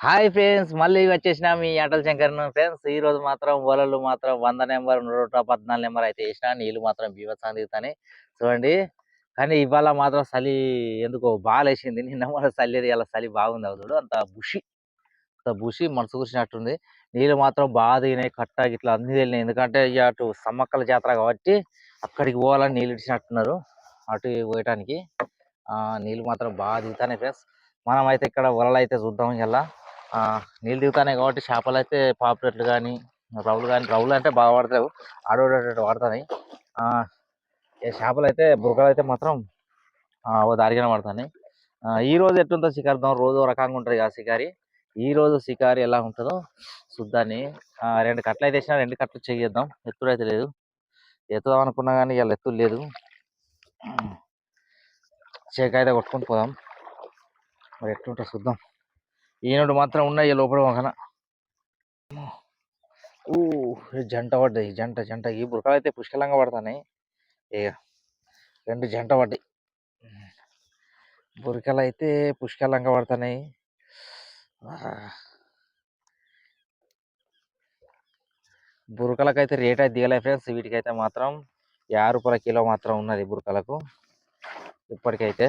Hi friends మళ్ళీ వచ్చేసిన మీ Atal Shankar friends ఈ రోజు మాత్రం వలలు మాత్రం వంద నెంబర్ నూట పద్నాలుగు నెంబర్ అయితే వేసిన. నీళ్ళు మాత్రం బీభత్సం దిగుతాయి చూడండి. కానీ ఇవాళ మాత్రం చలి ఎందుకో బాగా వేసింది నిన్న మన చలి ఇలా చలి బాగుంది. అవుతాడు అంత బుషి. అంత బుషి మనసు కూర్చున్నట్టుంది. నీళ్ళు మాత్రం బాగా దిగినాయి కట్ట ఇట్లా అన్ని వెళ్ళినాయి ఎందుకంటే ఇక అటు సమ్మక్కల జాతర కాబట్టి అక్కడికి పోవాలని నీళ్ళు ఇచ్చినట్టున్నారు అటు పోయటానికి. ఆ నీళ్ళు మాత్రం బాగా దిగుతాయి ఫ్రెండ్స్. మనం అయితే ఇక్కడ వలలు అయితే చూద్దాం ఇలా నీళ్ళు దిగుతానే కాబట్టి చేపలు అయితే పాపులెట్లు కానీ రౌలు కానీ రౌలు అంటే బాగా పడతాయి ఆడోడేటట్టు పడుతున్నాయి ఏ చేపలు అయితే బురకలు అయితే మాత్రం ఓ దారిగానే పడుతున్నాయి ఈ రోజు ఎట్లుందో శిఖార్థం రోజు రకంగా ఉంటుంది కదా శికారి. ఈ రోజు శికారి ఎలా ఉంటుందో చూద్దాన్ని. రెండు కట్టలు అయితే వేసినా రెండు కట్టలు చేద్దాం ఎత్తుడు అయితే లేదు. ఎత్తుదాం అనుకున్నా కానీ ఇవాళ ఎత్తుడు లేదు. చేక అయితే కొట్టుకుంటూ పోదాం. మరి ఎట్లుంటో చూద్దాం. ఈనాడు మాత్రం ఉన్నాయి లోపల ఒకన ఊ జంట పడ్డాయి జంట జంట. ఈ బురకలు అయితే పుష్కలంగా పడతాయి ఇక రెండు జంట పడ్డాయి. బురకలు అయితే పుష్కలంగా పడతాయి బురకలకైతే రేట్ అయితే దిగలే ఫ్రెండ్స్. వీటికైతే మాత్రం యాభై రూపాయల కిలో మాత్రం ఉన్నది బురకలకు ఇప్పటికైతే.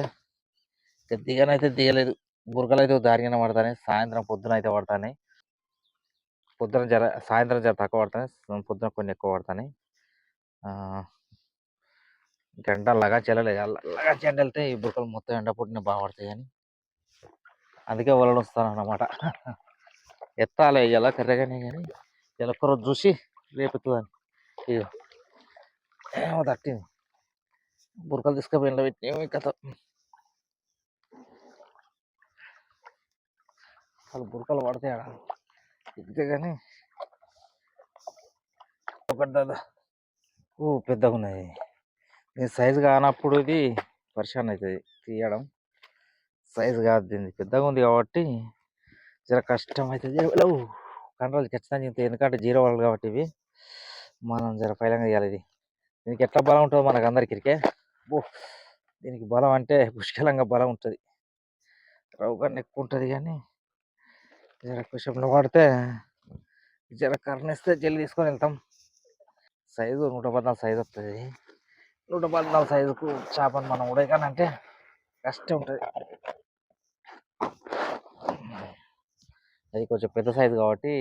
ఇక దిగనైతే దిగలేదు. బురకలు అయితే దారిగానే పడతాయి సాయంత్రం పొద్దున అయితే పడతాయి పొద్దున జర సాయంత్రం జర తక్కువ పడతాయి పొద్దున కొన్ని ఎక్కువ పడతాయి గంట లగా చెల్లలేదు లగా చెండ వెళ్తే ఈ బురకలు మొత్తం ఎండ పుట్టిన బాగా పడతాయి అని అందుకే వలలు వస్తాను అన్నమాట ఎత్తాలి ఎలా కర్రగానే కానీ ఇలా ఒక్కరోజు చూసి రేపుతుందని ఇక ఏమో తట్టింది. బురకలు తీసుకుపోయి ఎండ పెట్టి ఏమి కథ. అసలు బురకలు పడతాయి ఆడ ఇంతే కానీ ఒకటి దాదా. ఓ పెద్దగా ఉన్నది నేను సైజు కానప్పుడు ఇది పరిశాన్ అవుతుంది తీయడం. సైజు కాదు దీన్ని పెద్దగా ఉంది కాబట్టి జర కష్టం అవుతుంది కంట్రోల్ ఖచ్చితంగా ఇంత ఎందుకంటే జీరో వాళ్ళు కాబట్టి ఇవి. మనం జర ఫైలంగా చేయాలి ఇది. దీనికి ఎట్లా బలం ఉంటుందో మనకు అందరికి ఓ దీనికి బలం అంటే పుష్కలంగా బలం ఉంటుంది. రవ్వగా ఎక్కువ ఉంటుంది కానీ జర కుషంలో పడితే జర కర్ణిస్తే జల్లి తీసుకొని వెళ్తాం సైజు నూట పద్నాలుగు సైజు వస్తుంది నూట పద్నాలుగు సైజుకు చేపను మనం ఉడకానంటే కష్టం ఉంటుంది అది కొంచెం పెద్ద సైజు కాబట్టి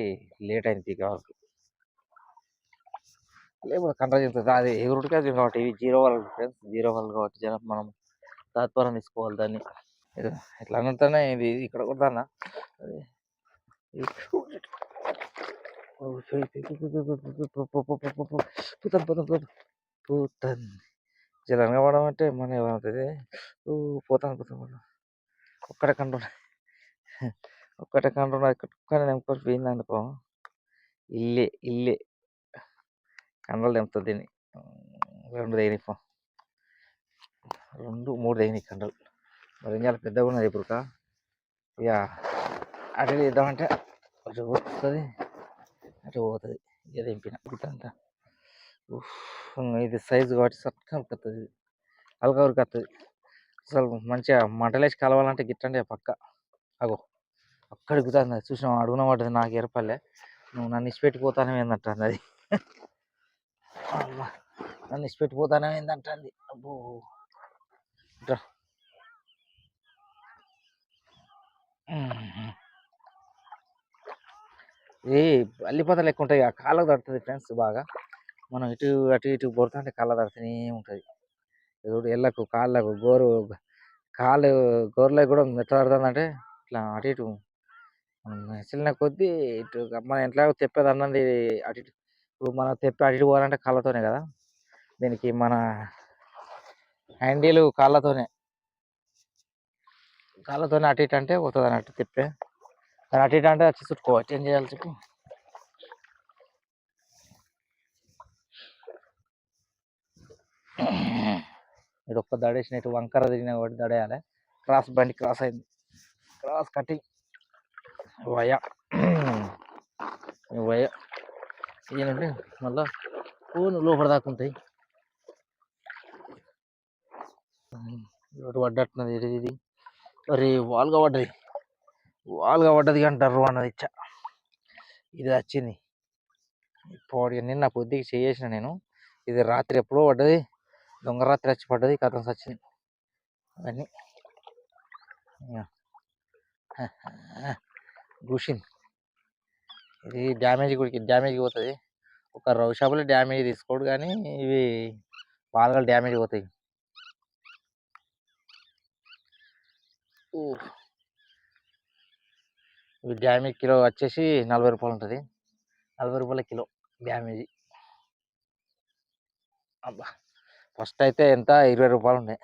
లేట్ అయింది పీక వరకు. లేకపోతే కంట్రోల్ అది ఎగురుడికి అది కాబట్టి ఇవి జీరో వాళ్ళు ఫ్రెండ్స్ జీరో వాళ్ళు కాబట్టి జనం మనం తాత్పరం తీసుకోవాలి దాన్ని. ఎట్లా ఇట్లా ఇది ఇక్కడ కూడా దాన్న అది ఇది ఓ పోయి, పోయి, పోతాను పోతాను పోతాను. అంటే మన ఏమవుతుంది ఓ పోతాను పోతాను పోతాను ఒక్కటే కంట్రోల్ ఒక్కటే కంట్రోల్ ఒక్కటే నెంపుకొని పోయింది అనుకో ఇల్లే ఇల్లే కండలు తెంపుతుంది దీన్ని రెండు తెగినాయి పో రెండు మూడు తెగినాయి కండలు మరి ఏం చేయాలి పెద్దగా ఉన్నది ఇప్పుడు ఇక అటు ఇద్దామంటే అటు వస్తుంది అటు పోతుంది. ఇక దింపిన అంతా ఇది సైజు కాబట్టి సట్కా ఉరుకుతుంది ఇది. అలగా ఉరుకుతుంది అసలు మంచిగా మంటలేసి కలవాలంటే గిట్టండి పక్క. అగో అక్కడ దిగుతుంది చూసినా అడుగున పడ్డది నాకు ఎరపల్లే. నువ్వు నన్ను ఇచ్చిపెట్టిపోతానే ఏందంటుంది అది. నన్ను ఇచ్చిపెట్టిపోతానే ఏందంటుంది. అబ్బో. ఇట్రా. ఏ అల్లిపోత లెక్క ఉంటాయి. ఆ కాళ్ళకు తడుతుంది ఫ్రెండ్స్ బాగా. మనం ఇటు అటు ఇటు కొడుతుంటే కాళ్ళ తడుతూనే ఉంటుంది. చూడు ఎళ్ళకు కాళ్ళకు గోరు కాళ్ళు గోర్లకు కూడా ఎట్లా తడుతుందంటే ఇట్లా అటు ఇటు మెసిలిన కొద్దీ ఇటు మన ఇంట్లో తెప్పేది అన్నది అటు ఇటు. ఇప్పుడు మనం తెప్పి అటు ఇటు పోవాలంటే కాళ్ళతోనే కదా. దీనికి మన హ్యాండిల్ కాళ్ళతోనే. కాళ్ళతోనే అటు ఇటు అంటే పోతుంది అన్నట్టు తిప్పే. కానీ అటు ఇటు అంటే వచ్చి చుట్టుకోవచ్చు. ఏం చేయాలి చెప్పు? ఇటు ఒక్క దడేసిన ఇటు వంకర తిరిగిన ఒకటి దడేయాలి. క్రాస్ బండి క్రాస్ అయింది. Cross cutting. వయ. వయ. ఏంటంటే మళ్ళా ఫోన్ లోపల దాకా ఉంటాయి. ఒకటి పడ్డట్టున్నది ఇది ఇది. మరి వాల్గా పడ్డది. వాళ్ళగా పడ్డది అంటారు అన్నది ఇచ్చ. ఇది వచ్చింది. పోడి నిన్న పొద్దుకి చేసిన నేను. ఇది రాత్రి ఎప్పుడో పడ్డది. దొంగ రాత్రి వచ్చి పడ్డది కథం వచ్చింది అవన్నీ ఇక. ఇది డ్యామేజ్ కూడా డ్యామేజ్ పోతుంది. ఒక రౌ షాపులో డ్యామేజ్ తీసుకోడు కానీ ఇవి పాలగలు డ్యామేజ్ పోతాయి ఊ. ఇవి డ్యామేజ్ కిలో వచ్చేసి నలభై రూపాయలు ఉంటుంది. నలభై రూపాయల కిలో డ్యామేజ్ అబ్బా! ఫస్ట్ అయితే ఎంత? ఇరవై రూపాయలు ఉన్నాయి.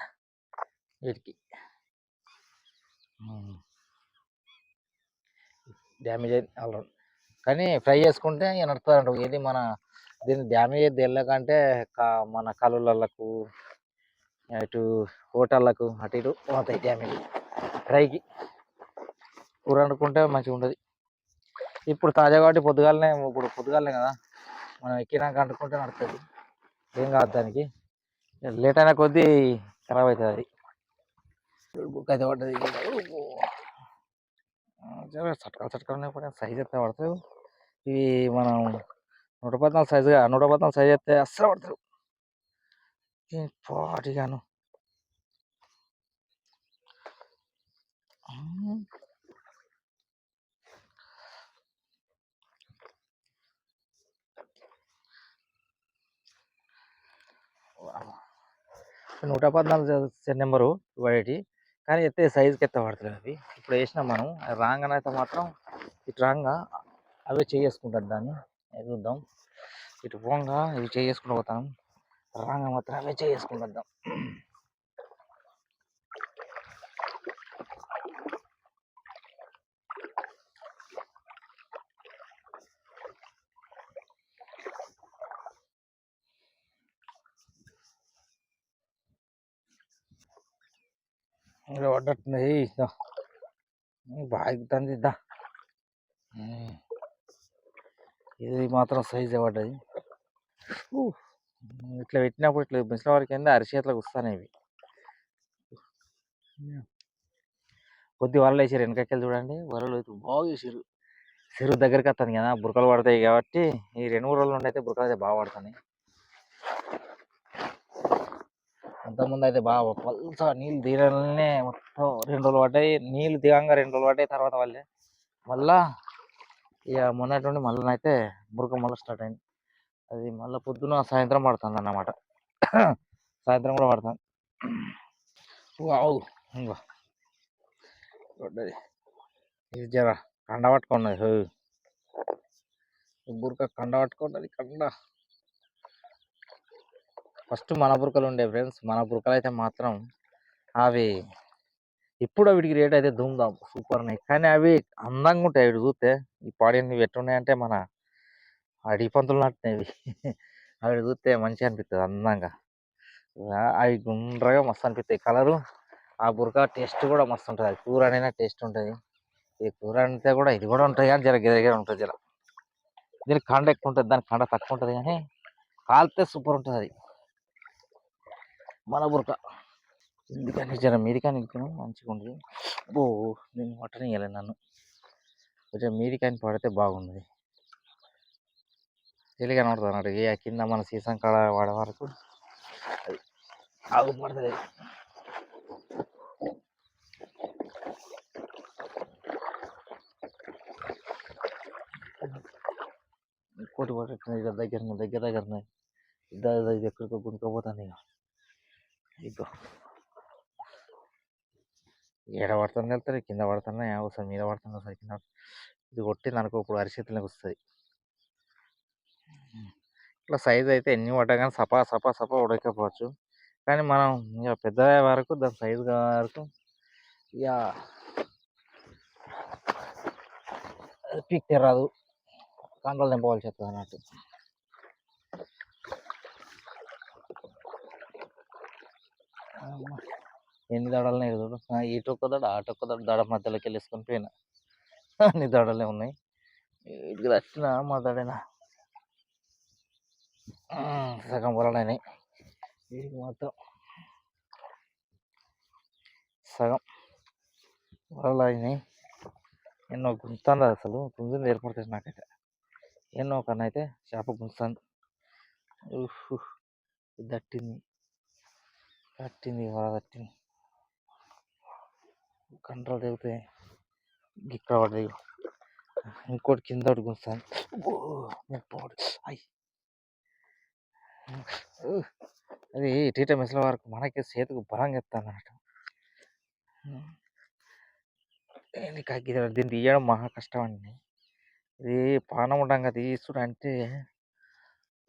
వీటికి. డ్యామేజ్ అయింది ఆల్రౌండ్ కానీ ఫ్రై చేసుకుంటే ఇక నడుతుందంట ఏది మన దీన్ని డ్యామేజ్ అయితే వెళ్ళకంటే కా- మన కలులకు ఇటు హోటళ్ళకు అటు ఇటు పోతాయి డ్యామేజ్ ఫ్రైకి. కూర వండుకుంటే మంచిగా ఉంటుంది ఇప్పుడు తాజా కాబట్టి పొద్దుగాలనే ఇప్పుడు పొద్దుగాలనే కదా మనం ఎక్కినాక వండుకుంటే నడుతుంది ఏం కాదు దానికి. లేట్ అయిన కొద్దీ ఖరాబ్ అవుతుంది అది. బుక్ అయితే పడ్డది. చట్కాలు చట్కాలు కూడా సైజ్ అయితే పడతాయి ఇవి మనం నూట పద్నాలుగు సైజుగా నూట పద్నాలుగు సైజ్ అయితే అస్సలు పడతారు. పాటిగాను. నూట పద్నాలుగు నెంబరు వాడేటి. కానీ ఎత్తే సైజుకి ఎత్త పడతలేదు అవి. ఇప్పుడు వేసినాం మనం అది అయితే మాత్రం ఇటు రాంగా అవే చేసుకుంటారు దాన్ని. చూద్దాం. ఇటు పోగా ఇవి చేసుకుంటూ పోతాం. రాగా మాత్రం అవే చేసుకుంటాం పడ్డట్టున్నాయి ఇద్దాం బాగా ఎక్కుతుంది ఇద్దా ఇది మాత్రం సైజే పడ్డది ఇట్లా పెట్టినప్పుడు ఇట్లా మిషన్ వరకు కింద అరిచేతులకు వస్తాయి ఇవి కొద్ది వలలు వేసారు వెనకకెళ్ళి చూడండి వలలు అయితే బాగా వేసారు చెరువు దగ్గరికి వస్తుంది కదా బురకలు పడతాయి కాబట్టి ఈ రెండు మూడు రోజుల నుండి అయితే బురకలు అయితే బాగా పడుతున్నాయి అంతకుముందు అయితే బాగా పల్స నీళ్ళు దిగలనే మొత్తం రెండు రోజులు పడ్డాయి. నీళ్ళు దిగంగా రెండు రోజులు పడ్డాయి తర్వాత వాళ్ళే. మళ్ళా ఇక మొన్నటి నుండి మళ్ళీ అయితే బురక మళ్ళీ స్టార్ట్ అయింది. అది మళ్ళీ పొద్దున సాయంత్రం పడుతుంది అన్నమాట సాయంత్రం కూడా పడుతుంది వావ్! ఇంకా పడ్డది ఇది జర కండ పట్టుకున్నది బురక కండ పట్టుకున్నది కండ. ఫస్ట్ మన బురకలు ఉండే ఫ్రెండ్స్ మన బురకలు అయితే మాత్రం అవి ఇప్పుడు వీటికి రేట్ అయితే ధూమ్ధాం సూపర్ ఉన్నాయి. కానీ అవి అందంగా ఉంటాయి అవి చూస్తే. ఈ పాడి ఎట్లున్నాయంటే మన అడి పంతులు నాటినవి. అవి చూస్తే మంచిగా అనిపిస్తుంది అందంగా. అవి గుండ్రగా మస్తు అనిపిస్తాయి కలరు ఆ బురక టేస్ట్ కూడా మస్తు ఉంటుంది. అది కూర అయినా టేస్ట్ ఉంటుంది. ఈ కూర అంటే కూడా ఇది కూడా ఉంటుంది కానీ జర గిరగిర ఉంటుంది జర. దీనికి కండ ఎక్కువ ఉంటుంది దానికి కండ తక్కువ ఉంటుంది కానీ కాలితే సూపర్ ఉంటుంది అది. మన బురక ఎందుకని జర మీదికని ఇచ్చిన మంచిగా ఉంటుంది ఓ నేను మటన్ ఇవ్వలేదు నన్ను కొంచెం మీదికని పడితే బాగుంది తెలియ కనబడుతుంది అన్నట్టు ఏ కింద మన సీసం కాడ వాడే వరకు అది ఆగుపడుతుంది ఇంకోటి పడుతుంది దగ్గర దగ్గర దగ్గర ఇద్దరు ఎక్కడికో గుంటుకోపోతుంది ఇక ఇగో. ఏడ పడుతుంది వెళ్తారు కింద పడుతున్నాయి ఒకసారి మీద పడుతున్నా ఒకసారి కింద ఇది కొట్టింది అనుకో ఇప్పుడు అరిచేతులకు వస్తుంది. ఇట్లా సైజ్ అయితే ఎన్ని పడ్డా కానీ సపా సపా సపా ఉడకపోవచ్చు. కానీ మనం ఇక పెద్ద వరకు దాని సైజు వరకు ఇక పీక్తే రాదు. కంట్రోల్ నింపవలసి వస్తుంది అన్నట్టు. ఎన్ని దడాలు చూడు. ఈ టొక్క దడ ఆ టొక్క దడ దడ మధ్యలోకి వెళ్ళేసుకొని పోయినా. అన్ని దడలే ఉన్నాయి. ఇటుకి వచ్చిన మా దడేనా? సగం వలనైనాయి వీడికి మాత్రం సగం వలలు అయినాయి ఎన్నో గుంతుంది అసలు. గుంజులు ఏర్పడుతుంది నాకైతే. ఎన్నో కన్నా అయితే చేప గుంజుతుంది. దట్టింది కట్టింది వల కట్టింది. కంట్రోల్ దిగితే ఇక్కడ పడ్డది ఇంకోటి కింద ఒకటి అయ్యి అది టీటా మెసల వరకు మనకి చేతికి బలంగా ఎత్తాను అన్నట్టు దీన్ని తీయడం మహా కష్టం అండి. ఇది పానం ఉండంగా తీసుడు అంటే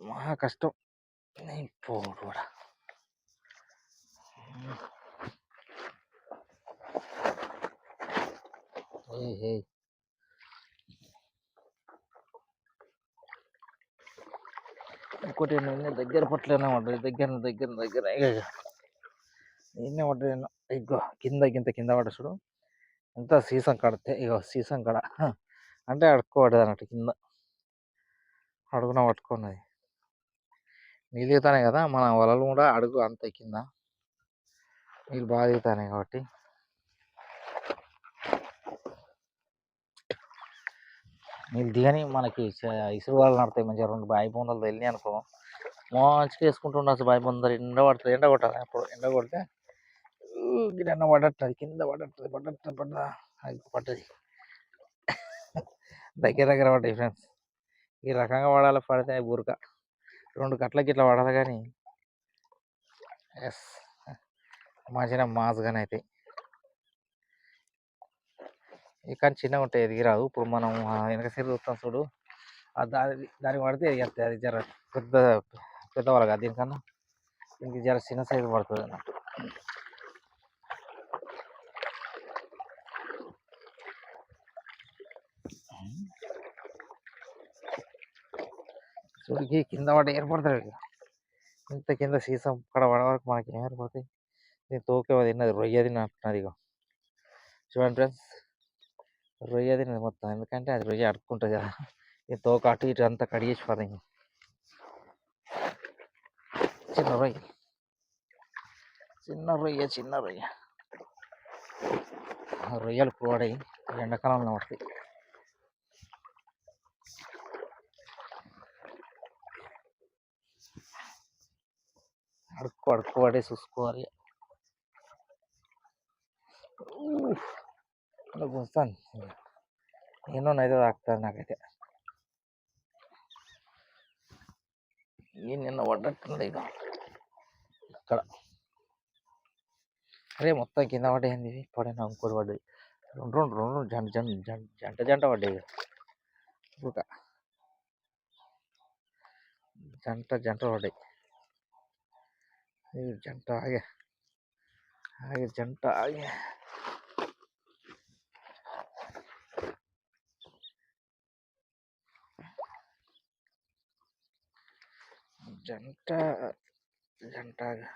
మహా కష్టం. నేను పోడు కూడా ఏయ్ ఏయ్. ఇంకోటి ఏంటంటే దగ్గర పట్టలేనా పడ్డది దగ్గర దగ్గర దగ్గర. ఇక నిన్నే పడ్డది ఇగో కింద గింత కింద పడేసాడు ఎంత సీసం కడితే ఇగో సీసం కడ. అంటే అడుక్కోబడ్డది అన్నట్టు కింద. అడుగున పట్టుకున్నది నీళ్ళు కదా మన వలలు కూడా అడుగు అంత కింద. నీళ్ళు బాగా దిగుతాయి కాబట్టి. నీళ్ళు దిగని మనకి ఇసురు వాళ్ళు నడతాయి మంచిగా రెండు బాయి బొందలు వెళ్ళి అనుకో మంచిగా వేసుకుంటూ ఉండొచ్చు బాయి బొందలు ఎండ పడుతుంది ఎండ కొట్టాలి అప్పుడు. ఎండ కొడితే గిడ ఎండ పడట్లేదు కింద పడట్లేదు పడట్లేదు పడ్డా అది పడ్డది. దగ్గర దగ్గర పడ్డాయి ఫ్రెండ్స్ ఈ రకంగా పడాలి పడితే బురక. రెండు కట్లకి ఇట్లా పడాలి కానీ ఎస్ మంచిగా మాస్గానే అవుతాయి ఇక కానీ చిన్నగా ఉంటాయి ఎదిగిరాదు ఇప్పుడు మనం వెనక సైడ్ చూస్తాం చూడు. ఆ దాని దానికి పడితే ఎదిగేస్తాయి అది జర పెద్ద పెద్దవాళ్ళు కాదు దీనికన్నా. దీనికి జర చిన్న సైజు పడుతుంది అన్నట్టు చూడికి కింద పడి ఏర్పడతాడు. ఇక. ఇంత కింద సీసం అక్కడ పడే వరకు మనకి ఏం ఏర్పడతాయి? నేను తోకే తిన్నది రొయ్య తిన్నట్టున్నది ఇక చూడండి ఫ్రెండ్స్ రొయ్య తిన్నది మొత్తం ఎందుకంటే అది రొయ్య అడుక్కుంటుంది కదా ఈ తోక అటు ఇటు అంతా పద చిన్న రొయ్య చిన్న రొయ్య చిన్న రొయ్య రొయ్యలు కూడాయి ఎండాకాలంలో పడతాయి అడుక్కు అడుక్కు పడే చూసుకోవాలి ఇలా గుంజుతాను నేను అయితే తాకుతాను నాకైతే ఈ నిన్న పడ్డట్టుంది ఇక ఇక్కడ అరే మొత్తం కింద పడేయండి ఇది పడిన ఇంకోటి పడ్డది రెండు రెండు రెండు జంట జంట జంట జంట జంట పడ్డాయి ఇక జంట జంట పడ్డాయి ఇది జంట ఆగే ఆగే జంట ఆగే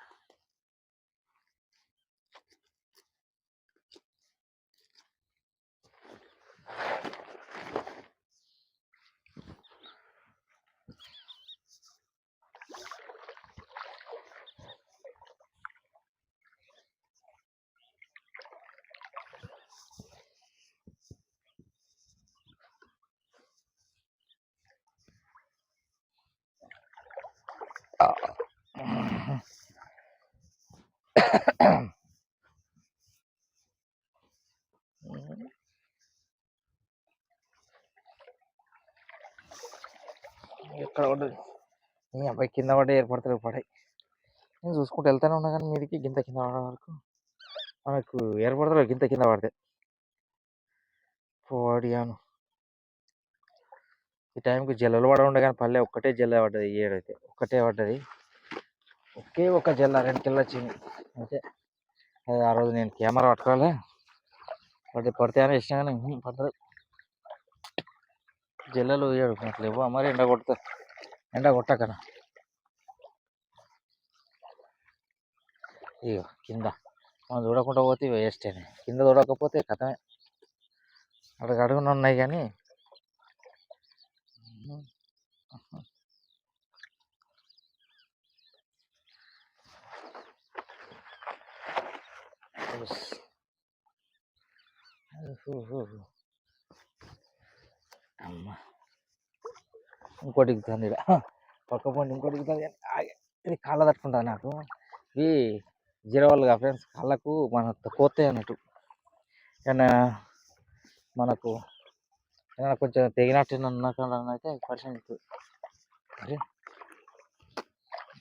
జంట ఈ అబ్బాయి కింద పడే ఏర్పడతాడు పడాయి నేను చూసుకుంటూ వెళ్తానే ఉన్నా కానీ మీదికి గింత కింద పడే వరకు. మనకు ఏర్పడతారు గింత కింద పడితే. పోడియాను ఈ టైంకి జల్లలు పడ ఉండే కానీ పల్లె ఒక్కటే జల్ల పడ్డది ఈ ఏడైతే. ఒక్కటే పడ్డది. ఒకే ఒక జల్ల రెండు కిలో వచ్చింది అయితే అది ఆ రోజు నేను కెమెరా పట్టుకోవాలి. పడి పడితే అని ఇష్టం కానీ పడతారు జల్లలు ఏడు. లేవు మరి ఎండ కొడతారు ఎండ కొట్టకనా? ఇక కింద. మనం చూడకుండా పోతే వేస్టే కింద చూడకపోతే కథమే. అక్కడ అడుగున ఉన్నాయి కానీ. అమ్మా. ఇంకోటి ఎక్కుతుంది ఇక్కడ పక్క పండి ఇంకోటి ఎక్కుతుంది ఇది కాళ్ళ తట్టుకుంటుంది నాకు? ఇవి జీరవాళ్ళుగా ఫ్రెండ్స్ కాళ్ళకు మన కోతాయి అన్నట్టు. కానీ మనకు ఏమైనా కొంచెం తెగినట్టు ఉన్నట్టు అయితే పర్సెంట్ అరే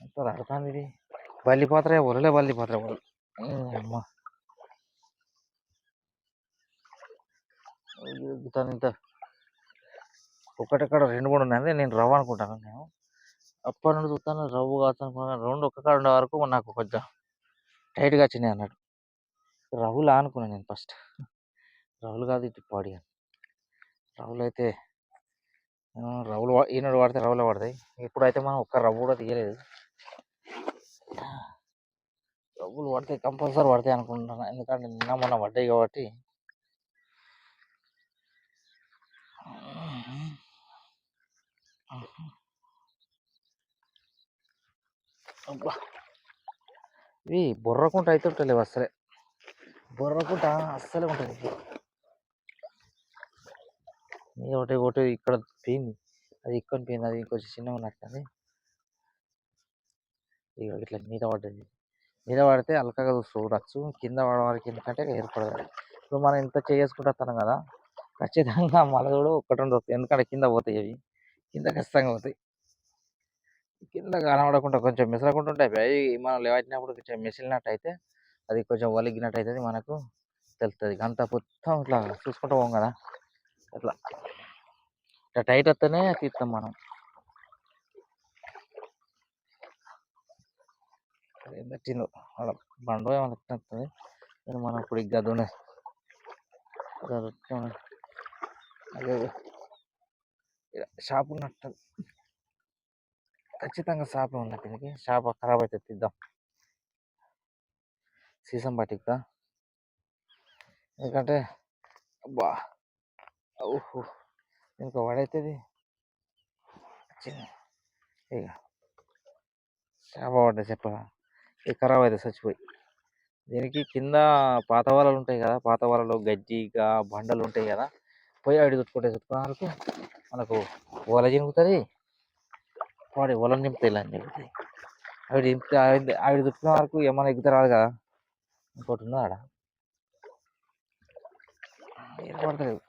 ఎంత రాడుతుంది ఇది? బల్లిపోతారా ఒరలే బల్లిపోతారా ఒరలు అమ్మ. ఇంత? ఒకటక్కడ రెండు మూడు ఉన్నాయి. నేను రవ్వ అనుకుంటాను నేను. అప్పటి నుండి చూస్తాను రవ్వు కావచ్చు అనుకున్నాను రెండు ఒక్క ఉండే వరకు నాకు కొంచెం టైట్గా వచ్చినాయి అన్నాడు రవ్వులా అనుకున్నాను నేను ఫస్ట్. రవ్వులు కాదు ఇటు పాడి రవ్వులు అయితే రవ్వులు ఈనాడు వాడితే రవ్వులు పడతాయి ఇప్పుడైతే మనం ఒక్క రవ్వు కూడా తీయలేదు. రవ్వులు పడతాయి కంపల్సరీ పడతాయి అనుకుంటున్నాను ఎందుకంటే నిన్న మొన్న పడ్డాయి కాబట్టి అబ్బా! ఇవి బుర్రకుంట అయితే ఉంటలేవు అసలే బుర్రకుంట అస్సలే ఉంటుంది ఇది ఒకటి ఒకటి ఇక్కడ పోయింది అది ఇక్కడ పోయింది అది ఇంకొంచెం చిన్నగా ఉన్నట్టుంది ఇక ఇట్లా మీద పడ్డది. మీద పడితే అలకగా చూడవచ్చు కింద పడడం వరకు ఎందుకంటే ఏర్పడదు ఇప్పుడు మనం ఇంత చేసుకుంటూ కదా. ఖచ్చితంగా మళ్ళీ కూడా ఒక్కటి రెండు వస్తాయి ఎందుకంటే కింద పోతాయి అవి. కింద ఖచ్చితంగా అవుతాయి కింద కనబడకుండా కొంచెం మిసలకుండా ఉంటాయి అవి మనం లేవట్టినప్పుడు కొంచెం మిసిలినట్టు అయితే అది కొంచెం వలిగినట్టు అవుతుంది మనకు తెలుస్తుంది అంత మొత్తం ఇట్లా చూసుకుంటూ పోం కదా. అట్లా. ఇట్లా టైట్ వస్తేనే తీస్తాం మనం. ఏం అలా బండో ఏమైనా కానీ మనం ఇప్పుడు ఇక గదునే అదే. షాప్ ఉన్నట్టు ఖచ్చితంగా షాప్ ఉన్నట్టు దీనికి షాప్ ఖరాబ్ అయితే తీద్దాం. సీసం పట్టిద్దా ఎందుకంటే అబ్బా! ఓహో! ఇంకో వాడైతుంది ఇక చేప పడ్డా చెప్పగా ఇక ఖరాబ్ అయితే చచ్చిపోయి. దీనికి కింద పాత వలలు ఉంటాయి కదా పాత వలలో గజ్జిగా బండలు ఉంటాయి కదా పోయి ఆడి తుట్టుకుంటే చుట్టుకునే మనకు వల జింపుతుంది వాడి ఓల నింపుతాయి ఇలా నింపుతాయి ఆవిడ నింపితే ఆవిడ ఆవిడ చుట్టుకునే వరకు ఏమైనా ఎగ్గుతా రాదు కదా. ఇంకోటి ఉన్నది ఆడ. పడతాయి పడతలేదు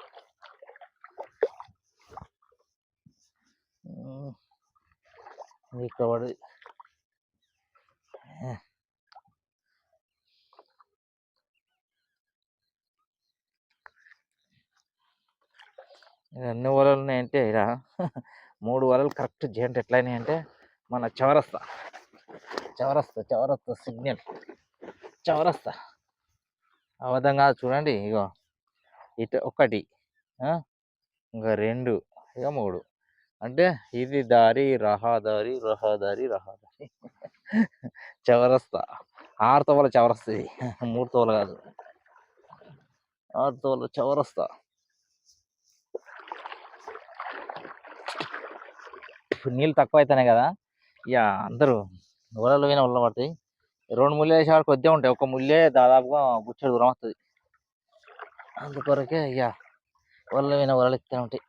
ఇక్కడ పడి ఎన్ని వలలు ఉన్నాయంటే ఇలా మూడు వలలు కరెక్ట్ చేయండి ఎట్లా మన చౌరస్తా. చౌరస్తా చౌరస్తా సిగ్నల్. చౌరస్తా. ఆ విధంగా చూడండి ఇగో. ఇటు ఒకటి ఇంకా రెండు ఇక మూడు. అంటే ఇది దారి రహదారి రహదారి రహదారి. చౌరస్తా. ఆరు తోవల చౌరస్తా ఇది. మూడు తోవలు కాదు. ఆరు తోవల చౌరస్తా. ఇప్పుడు నీళ్ళు తక్కువ అవుతున్నాయి కదా. ఇక అందరూ వలలు పోయిన ఉల్ల పడతాయి రెండు ముళ్ళు వేసే వరకు కొద్దిగా ఉంటాయి. ఒక ముల్లే దాదాపుగా బుచ్చడు దూరం వస్తుంది. అందుకొరకే ఇక వలలు పోయిన వలలు ఎత్తే ఉంటాయి.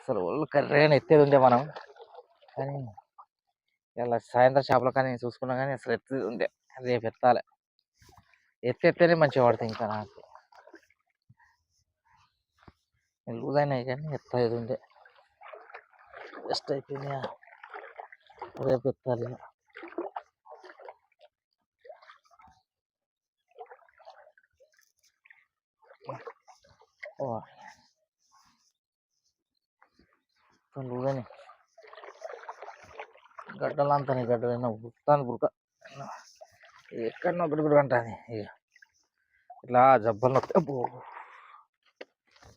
అసలు ఒళ్ళు కర్రైన ఎత్తేది ఉండే మనం. కానీ ఇలా సాయంత్రం చేపలు కానీ చూసుకున్నా కానీ అసలు ఎత్తేది ఉండే. రేపు ఎత్తాలి. ఎత్తి ఎత్తేనే మంచిగా పడతాయి ఇంకా నాకు. లూజ్ అయినాయి కానీ ఎత్తేది ఉండే. బెస్ట్ అయిపోయినాయా రేపు ఎత్తాలి ఇక. ఓ లూజ్ అయినాయి గడ్డలు అంతా గడ్డలైనా ఉరుకుతాను బురక ఎక్కడన్నా ఒకటి కూడా అంటుంది ఇక ఇట్లా జబ్బలు నొప్పి అబ్బో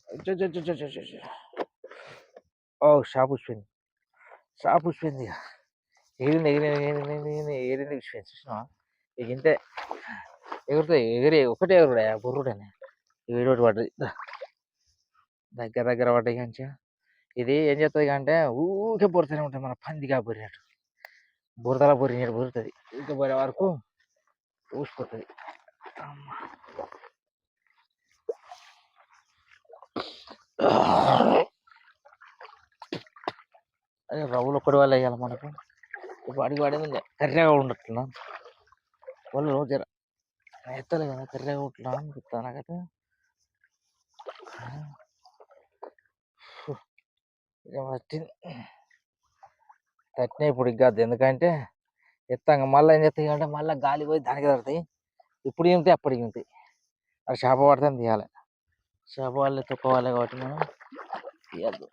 అచ్చో, షాప్ ఉచ్చిపోయింది ఇక ఎగిరింది ఎగిరింది ఎగిరింది ఎగిరింది ఎగిరింది ఉచ్చిపోయింది చూసినావా? ఇక ఇంతే. ఎగురుతాయి ఎగిరి ఒకటే ఎగురుడా బుర్రుడనే. ఏడోటి పడ్డది. దగ్గర దగ్గర పడ్డాయి మంచిగా. ఇది ఏం చేస్తుంది అంటే ఊకే బురతనే ఉంటుంది మన పందిగా బొరినట్టు బురదల బొరినట్టు బొరుతుంది. ఊకే బొరే వరకు ఊసిపోతుంది. అమ్మా. అదే రవ్వులు ఒక్కడి వాళ్ళు వేయాలి మనకు. ఇప్పుడు అడిగి పడింది కర్రెగా ఉండట్లా వాళ్ళు జర ఎత్తలే కదా కర్రెగా ఉంటున్నా అనిపిస్తా నాకైతే. ఇక తట్టినా ఇప్పుడు ఇక ఎందుకంటే ఎత్తాక మళ్ళీ ఏం చేస్తాయి అంటే మళ్ళీ గాలి పోయి దానికి తడతాయి. ఇప్పుడు ఇంతే అప్పుడు ఇంతే అది చేప పడితే తీయాలి చేప వాళ్ళే తొక్కవాలి కాబట్టి మనం తీయద్దు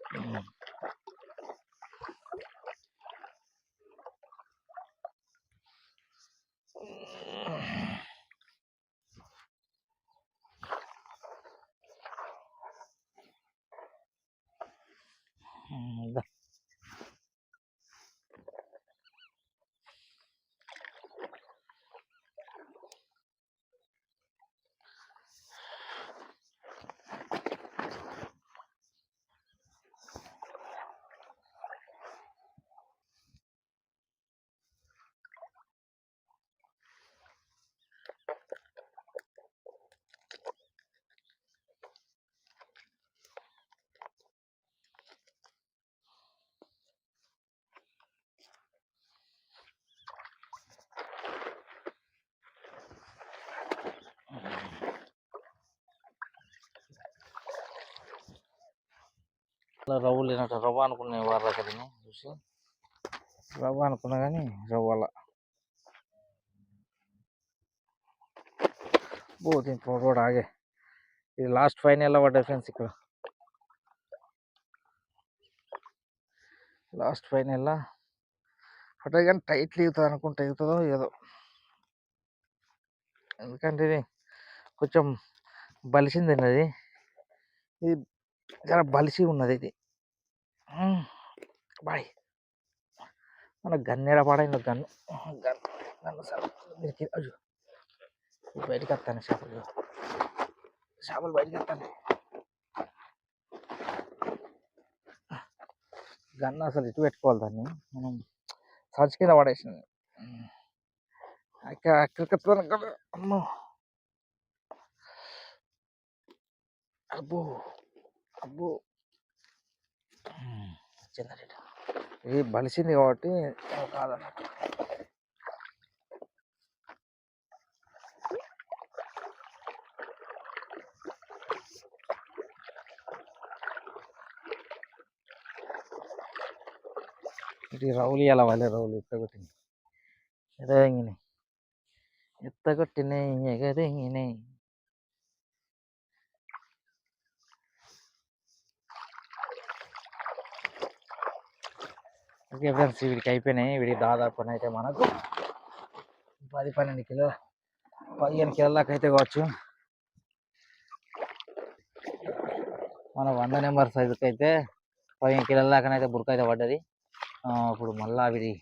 రవ్వ లేనట్టు రవ్వ అనుకునే వారి దగ్గరని చూసి. రవ్వ అనుకున్నా కానీ రవ్వల ఓ దీని రోడ్ ఆగే. ఇది లాస్ట్ ఫైనల్ పడ్డది ఫ్రెండ్స్ ఇక్కడ. లాస్ట్ ఫైనల్ పడ్డది కానీ టైట్ లీగుతుంది అనుకుంటే ఎగుతుందో ఏదో. ఎందుకంటే ఇది కొంచెం బలిసింది అది. ఇది చాలా బలిసి ఉన్నది ఇది. బాయ్. మన గన్నేడ పడైంది గన్ను గన్ గన్ను సార్ అయ్యో. బయటికి వస్తాను చేపలు చేపలు బయటకు వస్తాను గన్ను అసలు ఇటు పెట్టుకోవాలి దాన్ని. మనం సంచి కింద పడేసింది. అక్కడ అక్కడికి కదా అమ్మో. అబ్బో. అబ్బో. వచ్చిందండి ఇది బలిసింది కాబట్టి ఏం కాదన్నట్టు. ఇది రౌలు అలా వాళ్ళే రౌలు ఎత్తగొట్టింది. ఎదగినాయి ఎత్తగొట్టినాయి ఎగదెంగినాయి ఓకే ఫ్రెండ్స్ వీడికి అయిపోయినాయి. వీడికి దాదాపు అయితే మనకు. పది పన్నెండు కిలో పదిహేను కిలోల దాకా అయితే కావచ్చు. మన వంద నెంబర్ సైజుకి అయితే పదిహేను కిలోల దాకానైతే అయితే అయితే పడ్డది. ఇప్పుడు మళ్ళీ వీడి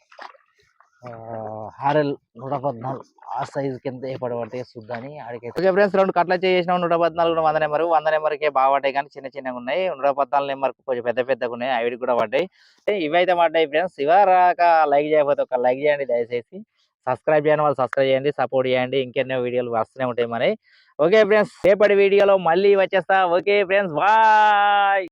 హారెల్ నూట పద్నాలుగు. ఆ సైజు కింద ఏ పడబడితే చూద్దాని ఆడికి ఓకే ఫ్రెండ్స్ రెండు కట్ల చేసిన నూట పద్నాలుగు వంద నెంబర్. వంద నెంబర్కే బాగా పడ్డాయి కానీ చిన్న చిన్నగా ఉన్నాయి. నూట పద్నాలుగు నెంబర్ కొంచెం పెద్ద పెద్దగా ఉన్నాయి. అవి కూడా పడ్డాయి. ఇవైతే పడ్డాయి ఫ్రెండ్స్. ఇవరాక లైక్ చేయకపోతే ఒక లైక్ చేయండి దయచేసి. సబ్స్క్రైబ్ చేయని వాళ్ళు సబ్స్క్రైబ్ చేయండి సపోర్ట్ చేయండి. ఇంకెన్నో వీడియోలు వస్తూనే ఉంటాయి మరి. ఓకే ఫ్రెండ్స్ రేపటి వీడియోలో మళ్ళీ వచ్చేస్తా. Okay friends bye!